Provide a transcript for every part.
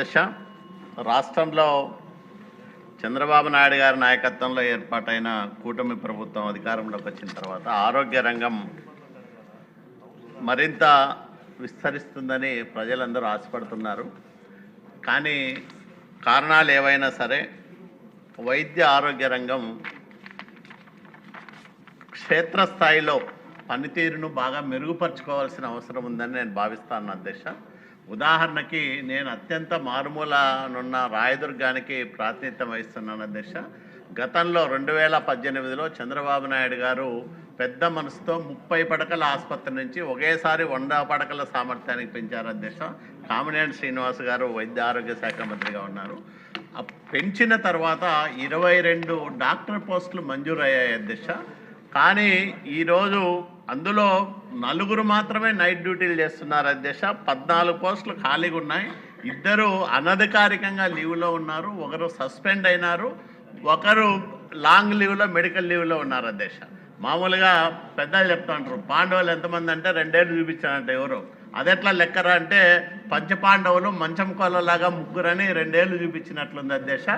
దశ. రాష్ట్రంలో చంద్రబాబు నాయుడు గారి నాయకత్వంలో ఏర్పాటైన కూటమి ప్రభుత్వం అధికారంలోకి వచ్చిన తర్వాత ఆరోగ్య రంగం మరింత విస్తరిస్తుందని ప్రజలందరూ ఆశపడుతున్నారు. కానీ కారణాలు ఏవైనా సరే వైద్య ఆరోగ్య రంగం క్షేత్రస్థాయిలో పనితీరును బాగా మెరుగుపరుచుకోవాల్సిన అవసరం ఉందని నేను భావిస్తాను అధ్యక్ష. ఉదాహరణకి నేను అత్యంత మారుమూలనున్న రాయదుర్గానికి ప్రాతినిధ్యం వహిస్తున్నాను అధ్యక్ష. గతంలో రెండు వేల పద్దెనిమిదిలో చంద్రబాబు నాయుడు గారు పెద్ద మనసుతో ముప్పై పడకల ఆసుపత్రి నుంచి ఒకేసారి వంద పడకల సామర్థ్యానికి పెంచారు అధ్యక్ష. కామినేని శ్రీనివాస్ గారు వైద్య ఆరోగ్య శాఖ మంత్రిగా ఉన్నారు. పెంచిన తర్వాత ఇరవై రెండు డాక్టర్ పోస్టులు మంజూరయ్యాయి అధ్యక్ష. కానీ ఈరోజు అందులో నలుగురు మాత్రమే నైట్ డ్యూటీలు చేస్తున్నారు. అధ్యక్ష పద్నాలుగు పోస్టులు ఖాళీగా ఉన్నాయి. ఇద్దరు అనధికారికంగా లీవ్లో ఉన్నారు. ఒకరు సస్పెండ్ అయినారు. ఒకరు లాంగ్ లీవ్లో మెడికల్ లీవ్లో ఉన్నారు అధ్యక్ష మామూలుగా పెద్దలు చెప్తా ఉంటారు పాండవులు ఎంతమంది అంటే రెండేళ్ళు చూపించారంట ఎవరు. అదెట్లా లెక్కరా అంటే పంచపాండవులు మంచం కొల్లలాగా ముగ్గురని రెండేళ్ళు చూపించినట్లుంది అధ్యక్ష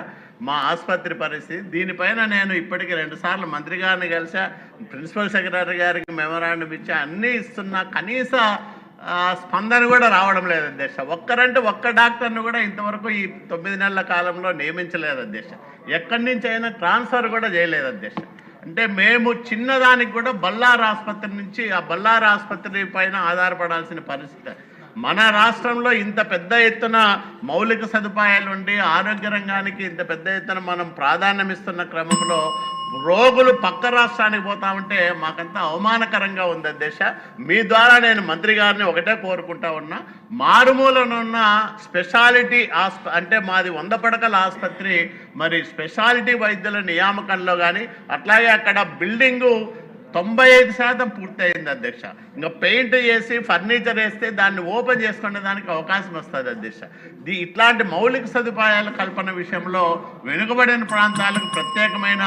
మా ఆసుపత్రి పరిస్థితి. దీనిపైన నేను ఇప్పటికి రెండుసార్లు మంత్రి గారిని కలిసా ప్రిన్సిపల్ సెక్రటరీ గారికి మెమరాండం ఇచ్చా అన్నీ ఇస్తున్నా. కనీస స్పందన కూడా రావడం లేదు అధ్యక్ష ఒక్కరంటే ఒక్క డాక్టర్ను కూడా ఇంతవరకు ఈ తొమ్మిది నెలల కాలంలో నియమించలేదు అధ్యక్ష ఎక్కడి నుంచి అయినా ట్రాన్స్ఫర్ కూడా చేయలేదు అధ్యక్ష అంటే మేము చిన్నదానికి కూడా బల్లార్ ఆసుపత్రి నుంచి ఆ బల్లార్ ఆసుపత్రి పైన ఆధారపడాల్సిన పరిస్థితి. మన రాష్ట్రంలో ఇంత పెద్ద ఎత్తున మౌలిక సదుపాయాలు ఉండి ఆరోగ్య రంగానికి ఇంత పెద్ద ఎత్తున మనం ప్రాధాన్యం ఇస్తున్న క్రమంలో రోగులు పక్క రాష్ట్రానికి పోతా ఉంటే మాకంతా అవమానకరంగా ఉంది దశ. మీ ద్వారా నేను మంత్రి గారిని ఒకటే కోరుకుంటా ఉన్నా. మారుమూలనున్న స్పెషాలిటీ ఆస్ప అంటే మాది వంద పడకల ఆసుపత్రి మరి స్పెషాలిటీ వైద్యుల నియామకంలో కానీ అట్లాగే అక్కడ బిల్డింగు తొంభై ఐదు శాతం పూర్తయింది అధ్యక్ష ఇంకా పెయింట్ చేసి ఫర్నిచర్ వేస్తే దాన్ని ఓపెన్ చేసుకునే దానికి అవకాశం వస్తుంది అధ్యక్ష దీ ఇట్లాంటి మౌలిక సదుపాయాల కల్పన విషయంలో వెనుకబడిన ప్రాంతాలకు ప్రత్యేకమైన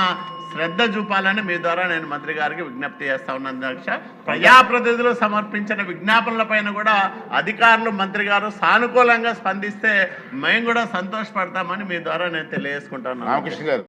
శ్రద్ధ చూపాలని మీ ద్వారా నేను మంత్రి గారికి విజ్ఞప్తి చేస్తా ఉన్నాను అధ్యక్ష. ప్రజాప్రతినిధులు సమర్పించిన విజ్ఞాపనల పైన కూడా అధికారులు మంత్రి గారు సానుకూలంగా స్పందిస్తే మేము కూడా సంతోషపడతామని మీ ద్వారా నేను తెలియజేసుకుంటాను. రామకృష్ణ గారు.